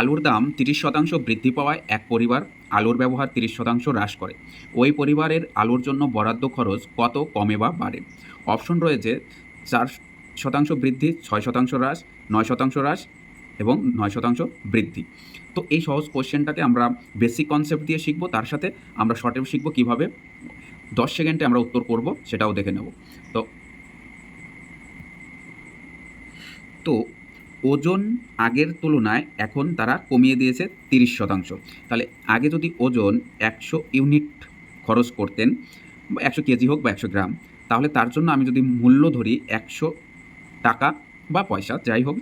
আলুর দাম তিরিশ শতাংশ বৃদ্ধি পাওয়ায় এক পরিবার আলুর ব্যবহার তিরিশ শতাংশ হ্রাস করে। ওই পরিবারের আলুর জন্য বরাদ্দ খরচ কত কমে বা বাড়ে? অপশন রয়েছে, চার শতাংশ বৃদ্ধি, ছয় শতাংশ হ্রাস, নয় শতাংশ হ্রাস এবং নয় শতাংশ বৃদ্ধি। তো এই সহজ কোশ্চেনটাকে আমরা বেসিক কনসেপ্ট দিয়ে শিখব, তার সাথে আমরা শর্টেও শিখব কীভাবে। দশ সেকেন্ডে আমরা উত্তর করব, সেটাও দেখে নেব। তো তো ওজন আগের তুলনায় এখন তারা কমিয়ে দিয়েছে তিরিশ শতাংশ। তাহলে আগে যদি ওজন একশো ইউনিট খরচ করতেন একশো কেজি হোক বা একশো গ্রাম, তাহলে তার জন্য আমি যদি মূল্য ধরি একশো টাকা বা পয়সা, যাই হোক,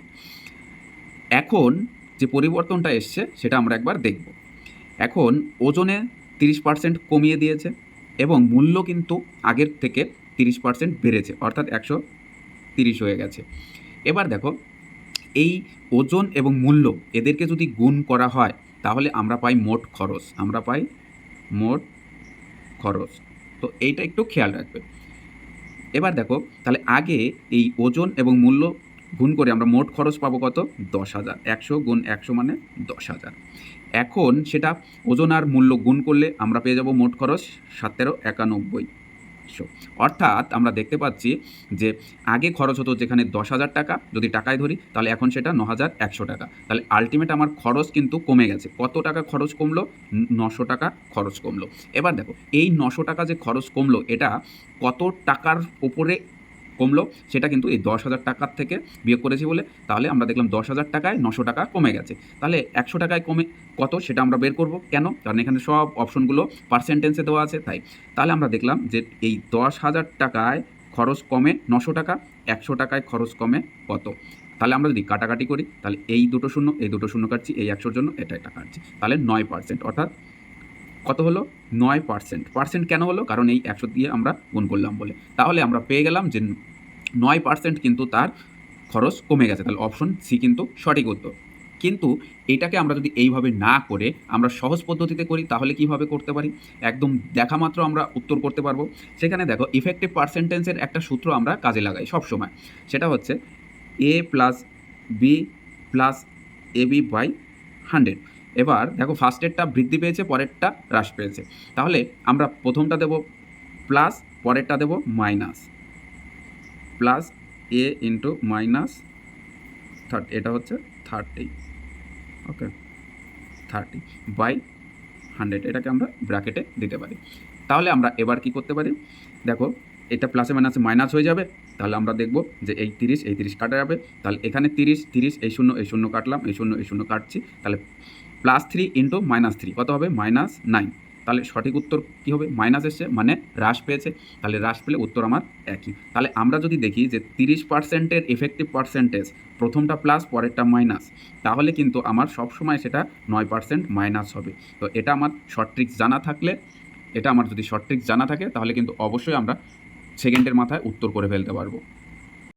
এখন যে পরিবর্তনটা এসছে সেটা আমরা একবার দেখব। এখন ওজনে তিরিশ পার্সেন্ট কমিয়ে দিয়েছে এবং মূল্য কিন্তু আগের থেকে তিরিশ পার্সেন্ট বেড়েছে, অর্থাৎ একশো তিরিশ হয়ে গেছে। এবার দেখো এই ওজন এবং মূল্য এদেরকে যদি গুণ করা হয়, তাহলে আমরা পাই মোট খরচ। আমরা পাই মোট খরচ। তো এইটা একটু খেয়াল রাখবে। এবার দেখো, তাহলে আগে এই ওজন এবং মূল্য গুণ করে আমরা মোট খরচ পাবো কত? দশ হাজার। একশো গুণ একশো মানে দশ হাজার। এখন সেটা ওজন আর মূল্য গুণ করলে আমরা পেয়ে যাব মোট খরচ সতেরো একানব্বই। শো অর্থাৎ আমরা দেখতে পাচ্ছি যে আগে খরচ হতো যেখানে দশ হাজার টাকা, যদি টাকায় ধরি, তাহলে এখন সেটা ন হাজার একশো টাকা। তাহলে আলটিমেট আমার খরচ কিন্তু কমে গেছে। কত টাকা খরচ কমলো? নশো টাকা খরচ কমলো। এবার দেখো, এই নশো টাকা যে খরচ কমলো, এটা কত টাকার উপরে কমলো, সেটা কিন্তু এই দশ হাজার টাকার থেকে বিয়োগ করেছি বলে, তাহলে আমরা দেখলাম দশ হাজার টাকায় নশো টাকা কমে গেছে। তাহলে একশো টাকায় কমে কত সেটা আমরা বের করব? কেন? কারণ এখানে সব অপশনগুলো পার্সেন্টেন্সে দেওয়া আছে, তাই। তাহলে আমরা দেখলাম যে এই দশ হাজার টাকায় খরচ কমে নশো টাকা, একশো টাকায় খরচ কমে কত? তাহলে আমরা যদি কাটাকাটি করি, তাহলে এই দুটো শূন্য, এই দুটো শূন্য কাটছি, এই একশোর জন্য এটা একটা কাটছি। তাহলে নয় পার্সেন্ট অর্থাৎ কত হলো? নয় পার্সেন্ট পার্সেন্ট কেন হলো? কারণ এই একশো দিয়ে আমরা গুণ করলাম বলে। তাহলে আমরা পেয়ে গেলাম যে নয় পার্সেন্ট কিন্তু তার খরচ কমে গেছে। তাহলে অপশন সি কিন্তু সঠিক উত্তর। কিন্তু এটাকে আমরা যদি এইভাবে না করে আমরা সহজ পদ্ধতিতে করি, তাহলে কীভাবে করতে পারি? একদম দেখা মাত্র আমরা উত্তর করতে পারব। সেখানে দেখো ইফেক্টিভ পার্সেন্টেন্সের একটা সূত্র আমরা কাজে লাগাই সব সময় সেটা হচ্ছে A plus B plus A B by hundred এবার দেখো ফার্স্টেরটা বৃদ্ধি পেয়েছে, পরেরটা হ্রাস পেয়েছে। তাহলে আমরা প্রথমটা দেব প্লাস পরেরটা দেব minus plus A into minus thirty, এটা হচ্ছে thirty, okay? Thirty by hundred, এটাকে আমরা ব্র্যাকেটে দিতে পারি। তাহলে আমরা এবার কি করতে পারি? দেখো, এটা প্লাসে মাইনাসে মাইনাস হয়ে যাবে। তাহলে আমরা দেখব যে এই তিরিশ এই তিরিশ কাটা যাবে। তাহলে এখানে তিরিশ তিরিশ, এই শূন্য এই শূন্য কাটলাম, এই শূন্য এই শূন্য কাটছি। তাহলে plus three into minus three কত হবে? মাইনাস নাইন তাহলে সঠিক উত্তর কী হবে? মাইনাস এসছে মানে হ্রাস পেয়েছে। তাহলে হ্রাস পেলে উত্তর আমার একই। তাহলে আমরা যদি দেখি যে তিরিশ পার্সেন্টের এফেক্টিভ পার্সেন্টেজ প্রথমটা প্লাস পরেরটা মাইনাস তাহলে কিন্তু আমার সব সময় সেটা নয় পার্সেন্ট মাইনাস হবে। তো এটা আমার শর্ট ট্রিক্স জানা থাকলে, এটা আমার যদি শর্ট ট্রিক্স জানা থাকে, তাহলে কিন্তু অবশ্যই আমরা সেকেন্ডের মাথায় উত্তর করে ফেলতে পারব।